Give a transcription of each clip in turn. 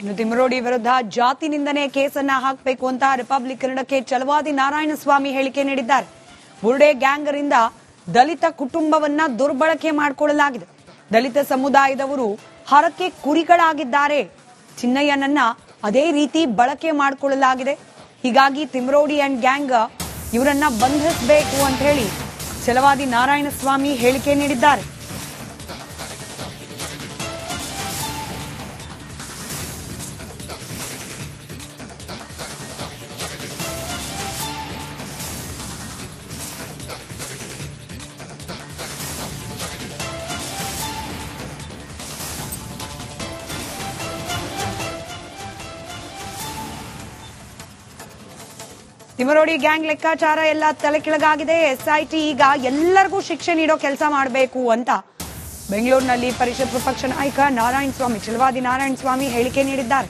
ಇನ್ನು ತಿಮ್ಮರೋಡಿ ವಿರುದ್ಧ ಜಾತಿ ನಿಂದನೆ ಕೇಸನ್ನ ಹಾಕಬೇಕು ಅಂತ ರಿಪಬ್ಲಿಕ್ ಕನ್ನಡಕ್ಕೆ ಚಲವಾದಿ ನಾರಾಯಣಸ್ವಾಮಿ ಹೇಳಿಕೆ ನೀಡಿದ್ದಾರೆ. ಬುರ್ಡೆ ಗ್ಯಾಂಗರಿಂದ ದಲಿತ ಕುಟುಂಬವನ್ನ ದುರ್ಬಳಕೆ ಮಾಡಿಕೊಳ್ಳಲಾಗಿದೆ. ದಲಿತ ಸಮುದಾಯದವರು ಹರಕೆ ಕುರಿಗಳಾಗಿದ್ದಾರೆ. ಚಿನ್ನಯ್ಯನನ್ನ ಅದೇ ರೀತಿ ಬಳಕೆ ಮಾಡಿಕೊಳ್ಳಲಾಗಿದೆ. ಹೀಗಾಗಿ ತಿಮ್ರೋಡಿ ಅಂಡ್ ಗ್ಯಾಂಗ್ ಇವರನ್ನ ಬಂಧಿಸಬೇಕು ಅಂತ ಹೇಳಿ ಚಲವಾದಿ ನಾರಾಯಣಸ್ವಾಮಿ ಹೇಳಿಕೆ ನೀಡಿದ್ದಾರೆ. ತಿಮರೋಡಿ ಗ್ಯಾಂಗ್ ಲೆಕ್ಕಾಚಾರ ಎಲ್ಲ ತಲೆ ಕೆಳಗಾಗಿದೆ ಎಸ್ಐಟಿ ಈಗ ಎಲ್ಲರಿಗೂ ಶಿಕ್ಷೆ ನೀಡೋ ಕೆಲಸ ಮಾಡಬೇಕು ಅಂತ ಬೆಂಗಳೂರಿನಲ್ಲಿ ಪರಿಷತ್ ವಿಪಕ್ಷ ನಾಯಕ ನಾರಾಯಣ ಸ್ವಾಮಿ ಚಲವಾದಿ ನಾರಾಯಣ ಸ್ವಾಮಿ ಹೇಳಿಕೆ ನೀಡಿದ್ದಾರೆ.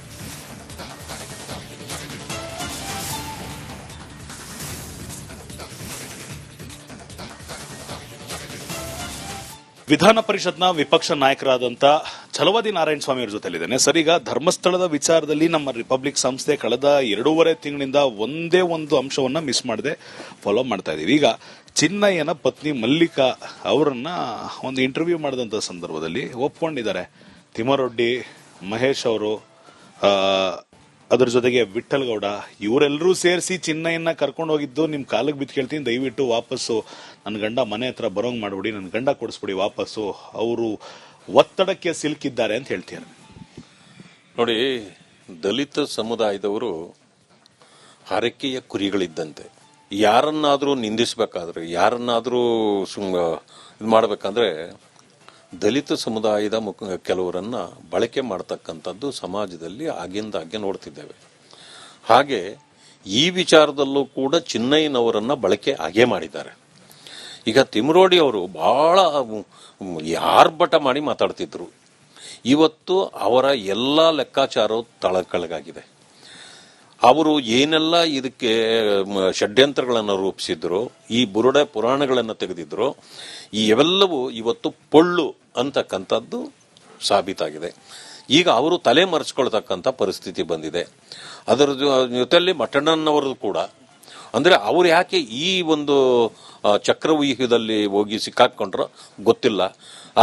ವಿಧಾನ ಪರಿಷತ್ನ ವಿಪಕ್ಷ ನಾಯಕರಾದಂತ ಛಲವಾದಿ ನಾರಾಯಣ ಸ್ವಾಮಿ ಅವರ ಜೊತೆಲಿದ್ದೇನೆ ಸರ್ ಈಗ ಧರ್ಮಸ್ಥಳದ ವಿಚಾರದಲ್ಲಿ ನಮ್ಮ ರಿಪಬ್ಲಿಕ್ ಸಂಸ್ಥೆ ಕಳೆದ ಎರಡೂವರೆ ತಿಂಗಳಿಂದ ಒಂದೇ ಒಂದು ಅಂಶವನ್ನ ಮಿಸ್ ಮಾಡದೆ ಫಾಲೋ ಮಾಡ್ತಾ ಇದೀವಿ ಈಗ ಚಿನ್ನಯ್ಯನ ಪತ್ನಿ ಮಲ್ಲಿಕಾ ಅವರನ್ನ ಒಂದು ಇಂಟರ್ವ್ಯೂ ಮಾಡಿದಂತ ಸಂದರ್ಭದಲ್ಲಿ ಒಪ್ಕೊಂಡಿದ್ದಾರೆ. ತಿಮ್ಮರೊಡ್ಡಿ, ಮಹೇಶ್ ಅವರು ಅದ್ರ ಜೊತೆಗೆ ವಿಠಲ್ ಇವರೆಲ್ಲರೂ ಸೇರಿಸಿ ಚಿನ್ನಯ್ಯನ ಕರ್ಕೊಂಡು ಹೋಗಿದ್ದು ನಿಮ್ ಕಾಲಿಗೆ ಬಿದ್ದು ಕೇಳ್ತೀನಿ, ದಯವಿಟ್ಟು ವಾಪಸ್ಸು. ನನ್ನ ಗಂಡ ಮನೆ ಹತ್ರ ಬರೋಂಗ್ ಮಾಡ್ಬಿಡಿ ನನ್ನ ಗಂಡ ಕೊಡಿಸ್ಬಿಡಿ, ವಾಪಸ್ಸು. ಅವರು ಒತ್ತಡಕ್ಕೆ ಸಿಲುಕಿದ್ದಾರೆ ಅಂತ ಹೇಳ್ತೀರ ನೋಡಿ, ದಲಿತ ಸಮುದಾಯದವರು ಹರಕೆಯ ಕುರಿಗಳಿದ್ದಂತೆ. ಯಾರನ್ನಾದರೂ ನಿಂದಿಸಬೇಕಾದ್ರೆ, ಯಾರನ್ನಾದರೂ ಸುಮ್, ಇದು ಮಾಡಬೇಕಂದ್ರೆ ದಲಿತ ಸಮುದಾಯದ ಮುಖ, ಕೆಲವರನ್ನ ಬಳಕೆ ಮಾಡ್ತಕ್ಕಂಥದ್ದು ಸಮಾಜದಲ್ಲಿ ಆಗಿಂದಾಗ್ಗೆ ನೋಡ್ತಿದ್ದೇವೆ. ಹಾಗೆ ಈ ವಿಚಾರದಲ್ಲೂ ಕೂಡ ಚಿನ್ನಯ್ಯನವರನ್ನ ಬಳಕೆ ಹಾಗೆ ಮಾಡಿದ್ದಾರೆ. ಈಗ ತಿಮ್ರೋಡಿ ಅವರು ಬಹಳ ಯಾರ್ಭಟ ಮಾಡಿ ಮಾತಾಡ್ತಿದ್ರು. ಇವತ್ತು ಅವರ ಎಲ್ಲ ಲೆಕ್ಕಾಚಾರ ತಳಕಳಗಾಗಿದೆ. ಅವರು ಏನೆಲ್ಲ ಇದಕ್ಕೆ ಷಡ್ಯಂತ್ರಗಳನ್ನು ರೂಪಿಸಿದ್ರು, ಈ ಬುರುಡೆ ಪುರಾಣಗಳನ್ನು ತೆಗೆದಿದ್ರು, ಈ ಇವೆಲ್ಲವೂ ಇವತ್ತು ಪೊಳ್ಳು ಅಂತಕ್ಕಂಥದ್ದು ಸಾಬೀತಾಗಿದೆ. ಈಗ ಅವರು ತಲೆ ಮರೆಸ್ಕೊಳ್ತಕ್ಕಂಥ ಪರಿಸ್ಥಿತಿ ಬಂದಿದೆ. ಅದರ ಜೊತೆಯಲ್ಲಿ ಮಠಣ್ಣನವರು ಕೂಡ ಅಂದ್ರೆ ಅವ್ರು ಯಾಕೆ ಈ ಒಂದು ಚಕ್ರವ್ಯೂಹದಲ್ಲಿ ಹೋಗಿ ಸಿಕ್ಕಾಕೊಂಡ್ರೋ ಗೊತ್ತಿಲ್ಲ.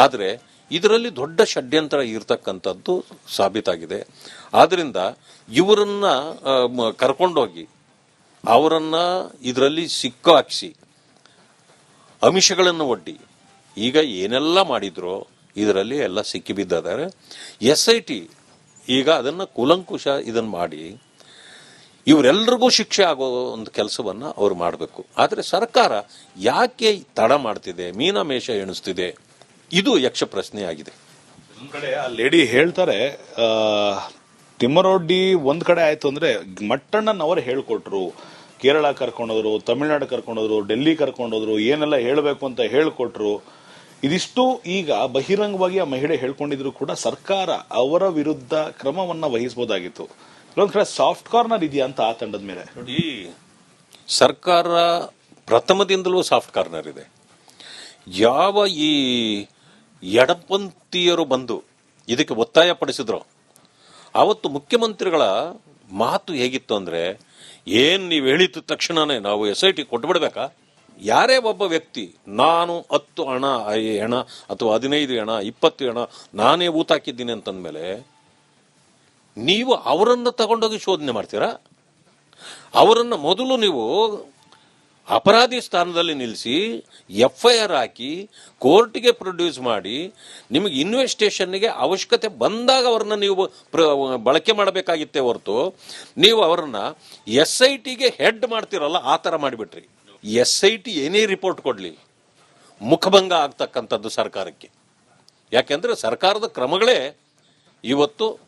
ಆದರೆ ಇದರಲ್ಲಿ ದೊಡ್ಡ ಷಡ್ಯಂತ್ರ ಇರತಕ್ಕಂಥದ್ದು ಸಾಬೀತಾಗಿದೆ. ಆದ್ದರಿಂದ ಇವರನ್ನ ಕರ್ಕೊಂಡೋಗಿ ಅವರನ್ನ ಇದರಲ್ಲಿ ಸಿಕ್ಕ ಹಾಕಿಸಿ ಅಂಶಗಳನ್ನು ಒಡ್ಡಿ, ಈಗ ಏನೆಲ್ಲ ಮಾಡಿದ್ರು ಇದರಲ್ಲಿ ಎಲ್ಲ ಸಿಕ್ಕಿಬಿದ್ದಿದ್ದಾರೆ ಎಸ್ ಐ ಟಿ ಈಗ ಅದನ್ನು ಕೂಲಂಕುಷ ಇದನ್ನು ಮಾಡಿ ಇವರೆಲ್ಲರಿಗೂ ಶಿಕ್ಷೆ ಆಗೋ ಒಂದು ಕೆಲಸವನ್ನು ಅವ್ರು ಮಾಡಬೇಕು. ಆದರೆ ಸರ್ಕಾರ ಯಾಕೆ ತಡ ಮಾಡ್ತಿದೆ, ಮೀನಮೇಷ ಎಣಿಸ್ತಿದೆ? ಇದು ಯಕ್ಷ ಪ್ರಶ್ನೆ ಆಗಿದೆ ಒಂದ್ ಕಡೆ ಆ ಲೇಡಿ ಹೇಳ್ತಾರೆ ತಿಮ್ಮರೊಡ್ಡಿ ಒಂದು ಕಡೆ ಆಯ್ತು ಅಂದ್ರೆ ಮಟ್ಟಣ್ಣನವರು ಹೇಳ್ಕೊಟ್ರು. ಕೇರಳ ಕರ್ಕೊಂಡೋದ್ರು, ತಮಿಳ್ನಾಡು ಕರ್ಕೊಂಡೋದ್ರು, ಡೆಲ್ಲಿ ಕರ್ಕೊಂಡೋದ್ರು, ಏನೆಲ್ಲ ಹೇಳಬೇಕು ಅಂತ ಹೇಳ್ಕೊಟ್ರು. ಇದಿಷ್ಟು ಈಗ ಬಹಿರಂಗವಾಗಿ ಆ ಮಹಿಳೆ ಹೇಳ್ಕೊಂಡಿದ್ರು ಕೂಡ ಸರ್ಕಾರ ಅವರ ವಿರುದ್ಧ ಕ್ರಮವನ್ನ ವಹಿಸಬಹುದಾಗಿತ್ತು ಇನ್ನೊಂದ್ ಕಡೆ ಸಾಫ್ಟ್ ಕಾರ್ನರ್ ಇದೆಯಾ ಅಂತ ಆ ತಂಡದ ಮೇಲೆ? ನೋಡಿ, ಸರ್ಕಾರ ಪ್ರಥಮದಿಂದಲೂ ಸಾಫ್ಟ್ ಕಾರ್ನರ್ ಇದೆ. ಯಾವ ಈ ಎಡಪಂಥೀಯರು ಬಂದು ಇದಕ್ಕೆ ಒತ್ತಾಯ ಪಡಿಸಿದ್ರು, ಅವತ್ತು ಮುಖ್ಯಮಂತ್ರಿಗಳ ಮಾತು ಹೇಗಿತ್ತು ಅಂದ್ರೆ, ಏನ್ ನೀವು ಹೇಳಿದ ತಕ್ಷಣನೇ ನಾವು ಎಸ್ ಐ ಟಿ ಕೊಟ್ಬಿಡ್ಬೇಕಾ? ಯಾರೇ ಒಬ್ಬ ವ್ಯಕ್ತಿ, ನಾನು ಹತ್ತು ಹಣ ಹಣ ಅಥವಾ ಹದಿನೈದು ಹಣ, ಇಪ್ಪತ್ತು ಹಣ, ನಾನೇ ಊತಾಕಿದ್ದೀನಿ ಅಂತಂದ ಅಂತಂದ್ಮೇಲೆ ನೀವು ಅವರನ್ನು ತಗೊಂಡೋಗಿ ಶೋಧನೆ ಮಾಡ್ತೀರಾ? ಅವರನ್ನು ಮೊದಲು ನೀವು ಅಪರಾಧಿ ಸ್ಥಾನದಲ್ಲಿ ನಿಲ್ಲಿಸಿ ಎಫ್ ಐ ಆರ್ ಹಾಕಿ, ಕೋರ್ಟ್ಗೆ ಪ್ರೊಡ್ಯೂಸ್ ಮಾಡಿ, ನಿಮಗೆ ಇನ್ವೆಸ್ಟಿಗೇಷನ್ಗೆ ಅವಶ್ಯಕತೆ ಬಂದಾಗ ಅವ್ರನ್ನ ನೀವು ಪ್ರ- ಬಳಕೆ ಮಾಡಬೇಕಾಗಿತ್ತೆ ಹೊರತು, ನೀವು ಅವರನ್ನು ಎಸ್ ಐ ಟಿಗೆ ಹೆಡ್ ಮಾಡ್ತಿರಲ್ಲ, ಆ ಥರ ಮಾಡಿಬಿಟ್ರಿ. ಎಸ್ ಐ ಟಿ ಏನೇ ರಿಪೋರ್ಟ್ ಕೊಡಲಿ, ಮುಖಭಂಗ ಆಗ್ತಕ್ಕಂಥದ್ದು ಸರ್ಕಾರಕ್ಕೆ. ಯಾಕೆಂದರೆ ಸರ್ಕಾರದ ಕ್ರಮಗಳೇ ಇವತ್ತು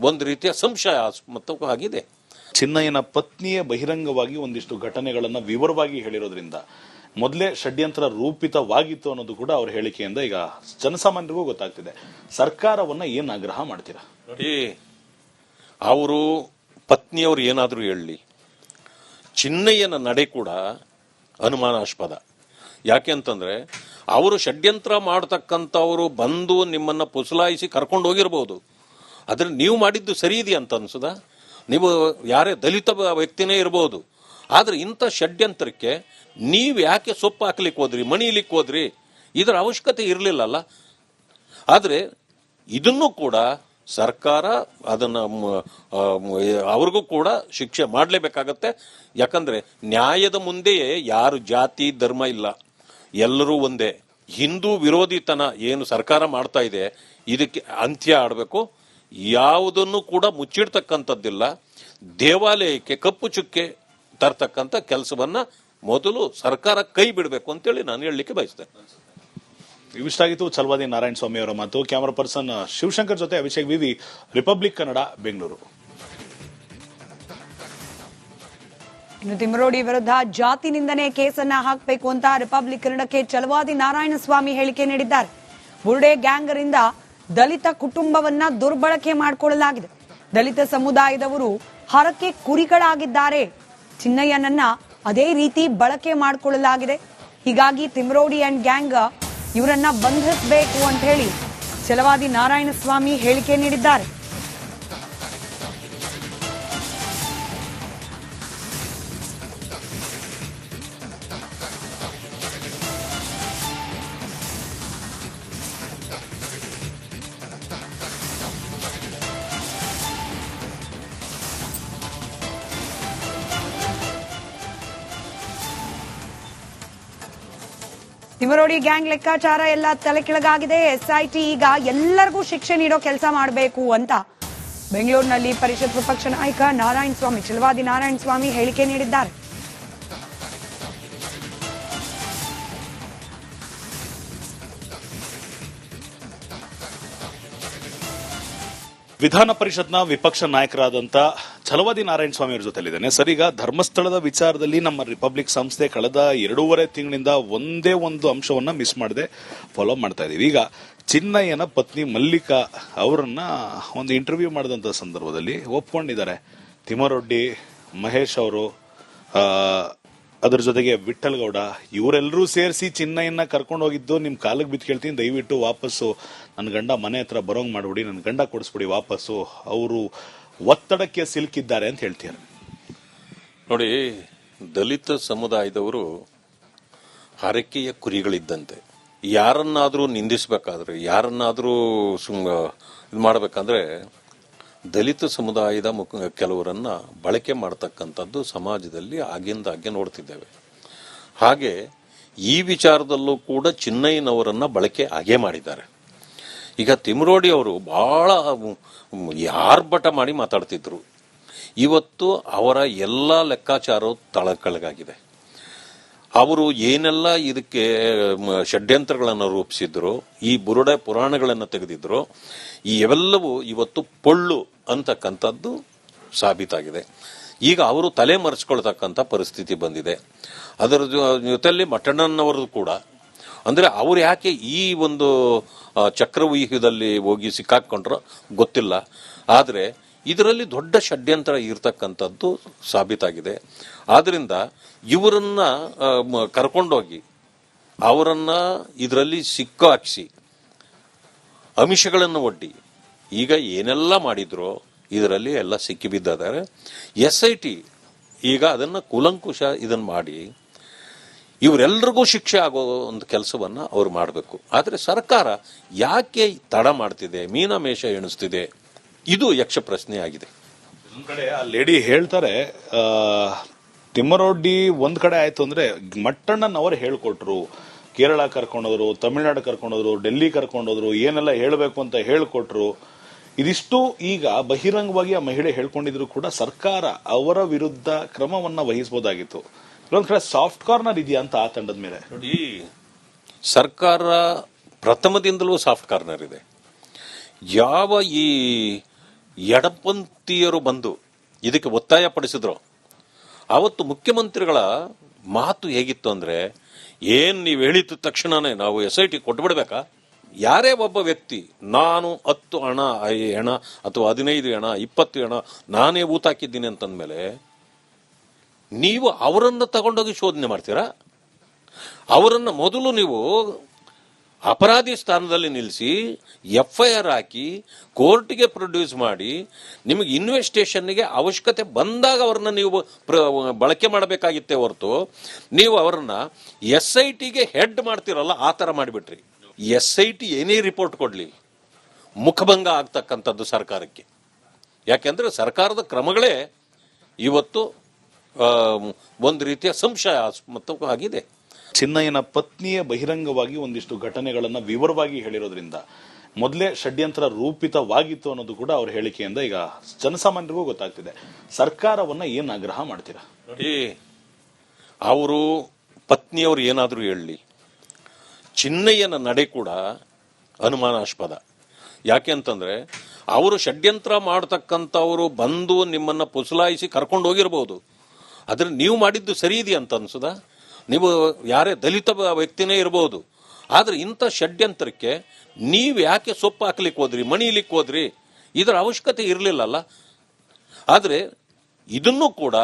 ಒಂದು ರೀತಿಯ ಸಂಶಯಾಸ್ಪದವಾಗಿದೆ ಚಿನ್ನಯ್ಯನ ಪತ್ನಿಯ ಬಹಿರಂಗವಾಗಿ ಒಂದಿಷ್ಟು ಘಟನೆಗಳನ್ನ ವಿವರವಾಗಿ ಹೇಳಿರೋದ್ರಿಂದ ಮೊದಲೇ ಷಡ್ಯಂತ್ರ ರೂಪಿತವಾಗಿತ್ತು ಅನ್ನೋದು ಕೂಡ ಅವ್ರ ಹೇಳಿಕೆಯಿಂದ ಈಗ ಜನಸಾಮಾನ್ಯರಿಗೂ ಗೊತ್ತಾಗ್ತಿದೆ. ಸರ್ಕಾರವನ್ನ ಏನ್ ಆಗ್ರಹ ಮಾಡ್ತೀರಾ? ನೋಡಿ ಅವರು ಪತ್ನಿಯವರು ಏನಾದರೂ ಹೇಳಲಿ ಚಿನ್ನಯ್ಯನ ನಡೆ ಕೂಡ ಅನುಮಾನಾಸ್ಪದ. ಯಾಕೆ ಅಂತಂದ್ರೆ ಅವರು ಷಡ್ಯಂತ್ರ ಮಾಡತಕ್ಕಂಥವರು ಬಂದು ನಿಮ್ಮನ್ನ ಪುಸಲಾಯಿಸಿ ಕರ್ಕೊಂಡು ಹೋಗಿರ್ಬೋದು ಆದ್ರೆ ನೀವು ಮಾಡಿದ್ದು ಸರಿ ಇದೆಯಾ ಅಂತ ಅನ್ಸುದ? ನೀವು ಯಾರೇ ದಲಿತ ವ್ಯಕ್ತಿನೇ ಇರಬಹುದು ಆದ್ರೆ ಇಂಥ ಷಡ್ಯಂತ್ರಕ್ಕೆ ನೀವು ಯಾಕೆ ಸೊಪ್ಪು ಹಾಕ್ಲಿಕ್ಕೆ ಹೋದ್ರಿ ಮಣಿಲಿಕ್ಕೆ ಹೋದ್ರಿ, ಇದರ ಅವಶ್ಯಕತೆ ಇರಲಿಲ್ಲಲ್ಲ. ಆದರೆ ಇದನ್ನು ಕೂಡ ಸರ್ಕಾರ ಅದನ್ನ ಅವ್ರಿಗೂ ಕೂಡ ಶಿಕ್ಷೆ ಮಾಡಲೇಬೇಕಾಗತ್ತೆ. ಯಾಕಂದ್ರೆ ನ್ಯಾಯದ ಮುಂದೆಯೇ ಯಾರು ಜಾತಿ, ಧರ್ಮ ಇಲ್ಲ. ಎಲ್ಲರೂ ಒಂದೇ. ಹಿಂದೂ ವಿರೋಧಿತನ ಏನು ಸರ್ಕಾರ ಮಾಡ್ತಾ ಇದೆ, ಇದಕ್ಕೆ ಅಂತ್ಯ ಆಡಬೇಕು. ಯಾವುದನ್ನು ಕೂಡ ಮುಚ್ಚಿಡ್ತಕ್ಕಂಥದ್ದಿಲ್ಲ. ದೇವಾಲಯಕ್ಕೆ ಕಪ್ಪು ಚುಕ್ಕೆ ತರ್ತಕ್ಕಂಥ ಕೆಲಸವನ್ನ ಮೊದಲು ಸರ್ಕಾರ ಕೈ ಬಿಡಬೇಕು ಅಂತೇಳಿ ನಾನು ಹೇಳಲಿಕ್ಕೆ ಬಯಸ್ತೇನೆ. ಇವಿಷ್ಟಾಗಿತ್ತು ಚಲವಾದಿ ನಾರಾಯಣ ಸ್ವಾಮಿ ಅವರ ಮಾತು. ಕ್ಯಾಮರಾ ಪರ್ಸನ್ ಶಿವಶಂಕರ್ ಜೊತೆ ಅಭಿಷೇಕ್ ವಿವಿ ರಿಪಬ್ಲಿಕ್ ಕನ್ನಡ ಬೆಂಗಳೂರು. ಇನ್ನು ತಿಮರೋಡಿ ವಿರುದ್ಧ ಜಾತಿ ನಿಂದನೆ ಕೇಸನ್ನ ಹಾಕಬೇಕು ಅಂತ ರಿಪಬ್ಲಿಕ್ ಕನ್ನಡಕ್ಕೆ ಚಲವಾದಿ ನಾರಾಯಣಸ್ವಾಮಿ ಹೇಳಿಕೆ ನೀಡಿದ್ದಾರೆ. ಬುರ್ಡೆ ಗ್ಯಾಂಗರಿಂದ ದಲಿತ ಕುಟುಂಬವನ್ನ ದುರ್ಬಳಕೆ ಮಾಡಿಕೊಳ್ಳಲಾಗಿದೆ. ದಲಿತ ಸಮುದಾಯದವರು ಹರಕೆ ಕುರಿಗಳಾಗಿದ್ದಾರೆ. ಚಿನ್ನಯ್ಯನನ್ನ ಅದೇ ರೀತಿ ಬಳಕೆ ಮಾಡಿಕೊಳ್ಳಲಾಗಿದೆ. ಹೀಗಾಗಿ ತಿಮ್ರೋಡಿ ಅಂಡ್ ಗ್ಯಾಂಗ್ ಇವರನ್ನ ಬಂಧಿಸಬೇಕು ಅಂತ ಹೇಳಿ ಚಲವಾದಿ ನಾರಾಯಣಸ್ವಾಮಿ ಹೇಳಿಕೆ ನೀಡಿದ್ದಾರೆ. ತಿಮರೋಡಿ ಗ್ಯಾಂಗ್ ಲೆಕ್ಕಾಚಾರ ಎಲ್ಲ ತಲೆ ಕೆಳಗಾಗಿದೆ. ಎಸ್ಐಟಿ ಈಗ ಎಲ್ಲರಿಗೂ ಶಿಕ್ಷೆ ನೀಡೋ ಕೆಲಸ ಮಾಡಬೇಕು ಅಂತ ಬೆಂಗಳೂರಿನಲ್ಲಿ ಪರಿಷತ್ ವಿಪಕ್ಷ ನಾಯಕ ನಾರಾಯಣ ಸ್ವಾಮಿ ಚಲವಾದಿ ನಾರಾಯಣ ಸ್ವಾಮಿ ಹೇಳಿಕೆ ನೀಡಿದ್ದಾರೆ. ವಿಧಾನ ಪರಿಷತ್ನ ವಿಪಕ್ಷ ನಾಯಕರಾದಂತ ಛಲವಾದಿ ನಾರಾಯಣ ಸ್ವಾಮಿ ಅವರ ಜೊತೆಲಿದ್ದೇನೆ. ಸರ್ ಈಗ ಧರ್ಮಸ್ಥಳದ ವಿಚಾರದಲ್ಲಿ ನಮ್ಮ ರಿಪಬ್ಲಿಕ್ ಸಂಸ್ಥೆ ಕಳೆದ ಎರಡೂವರೆ ತಿಂಗಳಿಂದ ಒಂದೇ ಒಂದು ಅಂಶವನ್ನ ಮಿಸ್ ಮಾಡದೆ ಫಾಲೋ ಮಾಡ್ತಾ ಇದೀವಿ ಈಗ ಚಿನ್ನಯ್ಯನ ಪತ್ನಿ ಮಲ್ಲಿಕಾ ಅವರನ್ನ ಒಂದು ಇಂಟರ್ವ್ಯೂ ಮಾಡಿದಂತ ಸಂದರ್ಭದಲ್ಲಿ ಒಪ್ಕೊಂಡಿದ್ದಾರೆ. ತಿಮ್ಮರೊಡ್ಡಿ ಮಹೇಶ್ ಅವರು ಅದ್ರ ಜೊತೆಗೆ ವಿಠಲ್ ಗೌಡ, ಇವರೆಲ್ಲರೂ ಸೇರಿಸಿ ಚಿನ್ನಯ್ಯನ ಕರ್ಕೊಂಡು ಹೋಗಿದ್ದು ನಿಮ್ ಕಾಲಿಗೆ ಬಿದ್ದು ಕೇಳ್ತೀನಿ, ದಯವಿಟ್ಟು ವಾಪಸ್ಸು. ನನ್ನ ಗಂಡ ಮನೆ ಹತ್ರ ಬರೋಂಗ್ ಮಾಡ್ಬಿಡಿ ನನ್ನ ಗಂಡ ಕೊಡಿಸ್ಬಿಡಿ, ವಾಪಸ್ಸು. ಅವರು ಒತ್ತಡಕ್ಕೆ ಸಿಲುಕಿದ್ದಾರೆ ಅಂತ ಹೇಳ್ತೀರ? ನೋಡಿ, ದಲಿತ ಸಮುದಾಯದವರು ಹರಕೆಯ ಕುರಿಗಳಿದ್ದಂತೆ. ಯಾರನ್ನಾದರೂ ನಿಂದಿಸಬೇಕಾದ್ರೆ, ಯಾರನ್ನಾದರೂ ಸುಮ್, ಇದು ಮಾಡಬೇಕಂದ್ರೆ ದಲಿತ ಸಮುದಾಯದ ಮುಖ, ಕೆಲವರನ್ನ ಬಳಕೆ ಮಾಡ್ತಕ್ಕಂಥದ್ದು ಸಮಾಜದಲ್ಲಿ ಆಗಿಂದಾಗ್ಗೆ ನೋಡ್ತಿದ್ದೇವೆ. ಹಾಗೆ ಈ ವಿಚಾರದಲ್ಲೂ ಕೂಡ ಚಿನ್ನಯ್ಯನವರನ್ನ ಬಳಕೆ ಹಾಗೆ ಮಾಡಿದ್ದಾರೆ. ಈಗ ತಿಮ್ರೋಡಿ ಅವರು ಬಹಳ ಯಾರ್ಭಟ ಮಾಡಿ ಮಾತಾಡ್ತಿದ್ರು. ಇವತ್ತು ಅವರ ಎಲ್ಲ ಲೆಕ್ಕಾಚಾರ ತಳಕಳಗಾಗಿದೆ. ಅವರು ಏನೆಲ್ಲ ಇದಕ್ಕೆ ಷಡ್ಯಂತ್ರಗಳನ್ನು ರೂಪಿಸಿದ್ರು, ಈ ಬುರುಡೆ ಪುರಾಣಗಳನ್ನು ತೆಗೆದಿದ್ರು, ಈ ಇವೆಲ್ಲವೂ ಇವತ್ತು ಪೊಳ್ಳು ಅಂತಕ್ಕಂಥದ್ದು ಸಾಬೀತಾಗಿದೆ. ಈಗ ಅವರು ತಲೆ ಮರೆಸ್ಕೊಳ್ತಕ್ಕಂಥ ಪರಿಸ್ಥಿತಿ ಬಂದಿದೆ. ಅದರ ಜೊತೆಯಲ್ಲಿ ಮಠಣ್ಣನವರು ಕೂಡ ಅಂದ್ರೆ ಅವ್ರು ಯಾಕೆ ಈ ಒಂದು ಚಕ್ರವ್ಯೂಹದಲ್ಲಿ ಹೋಗಿ ಸಿಕ್ಕಾಕೊಂಡ್ರೋ ಗೊತ್ತಿಲ್ಲ. ಆದರೆ ಇದರಲ್ಲಿ ದೊಡ್ಡ ಷಡ್ಯಂತ್ರ ಇರ್ತಕ್ಕಂಥದ್ದು ಸಾಬೀತಾಗಿದೆ. ಆದ್ದರಿಂದ ಇವರನ್ನ ಕರ್ಕೊಂಡೋಗಿ ಅವರನ್ನ ಇದರಲ್ಲಿ ಸಿಕ್ಕ ಹಾಕಿಸಿ ಅಮಿಷಗಳನ್ನು ಒಡ್ಡಿ, ಈಗ ಏನೆಲ್ಲ ಮಾಡಿದ್ರು ಇದರಲ್ಲಿ ಎಲ್ಲ ಸಿಕ್ಕಿಬಿದ್ದಿದ್ದಾರೆ ಎಸ್ ಐ ಟಿ ಈಗ ಅದನ್ನು ಕುಲಂಕುಶ ಇದನ್ನು ಮಾಡಿ ಇವರೆಲ್ಲರಿಗೂ ಶಿಕ್ಷೆ ಆಗೋ ಒಂದು ಕೆಲಸವನ್ನು ಅವ್ರು ಮಾಡಬೇಕು. ಆದರೆ ಸರ್ಕಾರ ಯಾಕೆ ತಡ ಮಾಡ್ತಿದೆ, ಮೀನಮೇಷ ಎಣಿಸ್ತಿದೆ? ಇದು ಯಕ್ಷ ಪ್ರಶ್ನೆ ಆಗಿದೆ. ಒಂದ್ ಕಡೆ ಆ ಲೇಡಿ ಹೇಳ್ತಾರೆ ತಿಮ್ಮರೊಡ್ಡಿ ಒಂದ್ ಕಡೆ ಆಯ್ತು ಅಂದ್ರೆ ಮಟ್ಟಣ್ಣನವರು ಹೇಳ್ಕೊಟ್ರು. ಕೇರಳ ಕರ್ಕೊಂಡೋದ್ರು, ತಮಿಳ್ನಾಡು ಕರ್ಕೊಂಡೋದ್ರು, ಡೆಲ್ಲಿ ಕರ್ಕೊಂಡೋದ್ರು, ಏನೆಲ್ಲ ಹೇಳಬೇಕು ಅಂತ ಹೇಳ್ಕೊಟ್ರು. ಇದಿಷ್ಟು ಈಗ ಬಹಿರಂಗವಾಗಿ ಆ ಮಹಿಳೆ ಹೇಳ್ಕೊಂಡಿದ್ರು ಕೂಡ ಸರ್ಕಾರ ಅವರ ವಿರುದ್ಧ ಕ್ರಮವನ್ನ ವಹಿಸಬಹುದಾಗಿತ್ತು ಇನ್ನೊಂದ್ ಕಡೆ ಸಾಫ್ಟ್ ಕಾರ್ನರ್ ಇದೆಯಾ ಅಂತ ಆ ತಂಡದ ಮೇಲೆ? ನೋಡಿ, ಸರ್ಕಾರ ಪ್ರಥಮದಿಂದಲೂ ಸಾಫ್ಟ್ ಕಾರ್ನರ್ ಇದೆ. ಯಾವ ಈ ಎಡಪಂಥೀಯರು ಬಂದು ಇದಕ್ಕೆ ಒತ್ತಾಯ ಪಡಿಸಿದ್ರು, ಅವತ್ತು ಮುಖ್ಯಮಂತ್ರಿಗಳ ಮಾತು ಹೇಗಿತ್ತು ಅಂದ್ರೆ, ಏನ್ ನೀವು ಹೇಳಿದ ತಕ್ಷಣನೇ ನಾವು ಎಸ್ ಐ ಟಿ ಕೊಟ್ಬಿಡ್ಬೇಕಾ? ಯಾರೇ ಒಬ್ಬ ವ್ಯಕ್ತಿ, ನಾನು ಹತ್ತು ಹಣ ಹಣ ಅಥವಾ ಹದಿನೈದು ಹಣ, ಇಪ್ಪತ್ತು ಹಣ, ನಾನೇ ಊತ ಹಾಕಿದ್ದೀನಿ ಅಂತಂದ್ಮೇಲೆ, ನೀವು ಅವರನ್ನು ತಗೊಂಡೋಗಿ ಶೋಧನೆ ಮಾಡ್ತೀರಾ? ಅವರನ್ನು ಮೊದಲು ನೀವು ಅಪರಾಧಿ ಸ್ಥಾನದಲ್ಲಿ ನಿಲ್ಲಿಸಿ ಎಫ್ ಐ ಆರ್ ಹಾಕಿ, ಕೋರ್ಟ್ಗೆ ಪ್ರೊಡ್ಯೂಸ್ ಮಾಡಿ, ನಿಮಗೆ ಇನ್ವೆಸ್ಟೇಷನ್ಗೆ ಅವಶ್ಯಕತೆ ಬಂದಾಗ ಅವ್ರನ್ನ ನೀವು ಪ್ರ- ಬಳಕೆ ಮಾಡಬೇಕಾಗಿತ್ತೆ ಹೊರತು, ನೀವು ಅವರನ್ನು ಎಸ್ ಐ ಟಿಗೆ ಹೆಡ್ ಮಾಡ್ತಿರಲ್ಲ, ಆ ಥರ ಮಾಡಿಬಿಟ್ರಿ. ಎಸ್ ಐ ಟಿ ಏನೇ ರಿಪೋರ್ಟ್ ಕೊಡಲಿ ಮುಖಭಂಗ ಆಗ್ತಕ್ಕಂಥದ್ದು ಸರ್ಕಾರಕ್ಕೆ. ಯಾಕೆಂದರೆ ಸರ್ಕಾರದ ಕ್ರಮಗಳೇ ಇವತ್ತು ಒಂದು ರೀತಿಯ ಸಂಶಯಾಸ್ಪದವಾಗಿದೆ. ಚಿನ್ನಯ್ಯನ ಪತ್ನಿಯ ಬಹಿರಂಗವಾಗಿ ಒಂದಿಷ್ಟು ಘಟನೆಗಳನ್ನು ವಿವರವಾಗಿ ಹೇಳಿರೋದ್ರಿಂದ ಮೊದಲೇ ಷಡ್ಯಂತ್ರ ರೂಪಿತವಾಗಿತ್ತು ಅನ್ನೋದು ಕೂಡ ಅವ್ರ ಹೇಳಿಕೆಯಿಂದ ಈಗ ಜನಸಾಮಾನ್ಯರಿಗೂ ಗೊತ್ತಾಗ್ತಿದೆ. ಸರ್ಕಾರವನ್ನು ಏನು ಆಗ್ರಹ ಮಾಡ್ತೀರಾ? ನೋಡಿ ಅವರು ಪತ್ನಿಯವರು ಏನಾದರೂ ಹೇಳಲಿ ಚಿನ್ನಯ್ಯನ ನಡೆ ಕೂಡ ಅನುಮಾನಾಸ್ಪದ. ಯಾಕೆ ಅಂತಂದ್ರೆ, ಅವರು ಷಡ್ಯಂತ್ರ ಮಾಡತಕ್ಕಂಥವರು ಬಂದು ನಿಮ್ಮನ್ನ ಪುಸಲಾಯಿಸಿ ಕರ್ಕೊಂಡು ಹೋಗಿರ್ಬೋದು. ಆದ್ರೆ ನೀವು ಮಾಡಿದ್ದು ಸರಿ ಅಂತ ಅನ್ಸುದ? ನೀವು ಯಾರೇ ದಲಿತ ವ್ಯಕ್ತಿನೇ ಇರಬಹುದು ಆದ್ರೆ ಇಂಥ ಷಡ್ಯಂತ್ರಕ್ಕೆ ನೀವು ಯಾಕೆ ಸೊಪ್ಪು ಹಾಕ್ಲಿಕ್ಕೆ ಹೋದ್ರಿ ಮಣಿಲಿಕ್ಕೆ ಹೋದ್ರಿ? ಇದರ ಅವಶ್ಯಕತೆ ಇರಲಿಲ್ಲಲ್ಲ. ಆದ್ರೆ ಇದನ್ನು ಕೂಡ